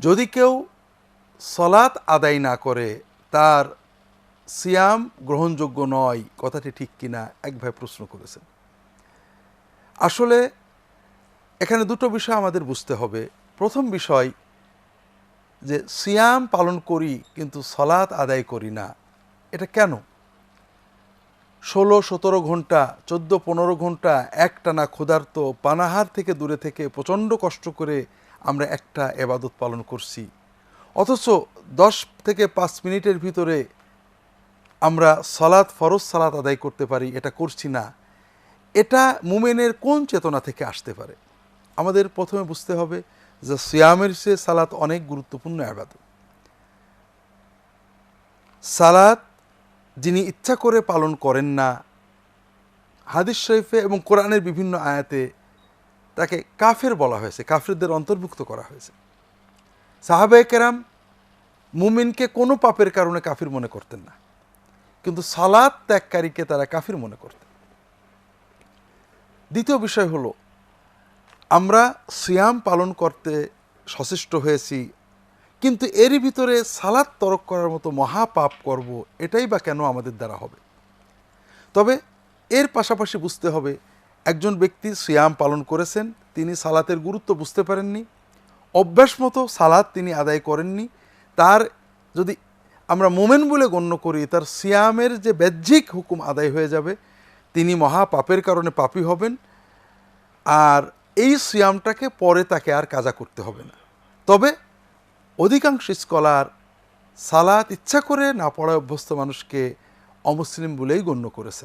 যদি কেউ সলাৎ আদায় না করে, তার সিয়াম গ্রহণযোগ্য নয়, কথাটি ঠিক কিনা, এক ভাই প্রশ্ন করেছেন। আসলে এখানে দুটো বিষয় আমাদের বুঝতে হবে। প্রথম বিষয় যে, সিয়াম পালন করি কিন্তু সলাৎ আদায় করি না, এটা কেন? ষোলো, সতেরো ঘণ্টা, চোদ্দ, পনেরো ঘণ্টা, একটানা ক্ষুধার্ত, পানাহার থেকে দূরে থেকে প্রচণ্ড কষ্ট করে আমরা একটা এবাদত পালন করছি। অথচ দশ থেকে পাঁচ মিনিটের ভিতরে আমরা সালাত, ফরজ সালাত আদায় করতে পারি, এটা করছি না। এটা মুমেনের কোন চেতনা থেকে আসতে পারে? আমাদের প্রথমে বুঝতে হবে যে সিয়ামের সে সালাত অনেক গুরুত্বপূর্ণ আবাদত। সালাত যিনি ইচ্ছা করে পালন করেন না, হাদিস শরীফে এবং কোরআনের বিভিন্ন আয়াতে তাকে কাফের বলা হয়েছে, কাফেরদের অন্তর্ভুক্ত করা হয়েছে। সাহাবে কেরাম মুমিনকে কোনো পাপের কারণে কাফির মনে করতেন না, কিন্তু সালাদ ত্যাগকারীকে তারা কাফির মনে করতেন। দ্বিতীয় বিষয় হলো, আমরা সিয়াম পালন করতে সচেষ্ট হয়েছি, কিন্তু এরই ভিতরে সালাদ তরক করার মতো মহাপাপ করব, এটাই বা কেন আমাদের দ্বারা হবে? তবে এর পাশাপাশি বুঝতে হবে একজন ব্যক্তি সিয়াম পালন করেছেন, তিনি সালাতের গুরুত্ব বুঝতে পারেননি। অভ্যাস মতো সালাদ তিনি আদায় করেননি। তার যদি আমরা মোমেন বলে গণ্য করি, তার সিয়ামের যে বাহ্যিক হুকুম আদায় হয়ে যাবে, তিনি মহাপাপের কারণে পাপী হবেন। আর এই সিয়ামটাকে পরে তাকে আর কাজা করতে হবে না। তবে অধিকাংশ স্কলার সালাত ইচ্ছা করে না পড়ায় অভ্যস্ত মানুষকে অমুসলিম বলেই গণ্য করেছেন।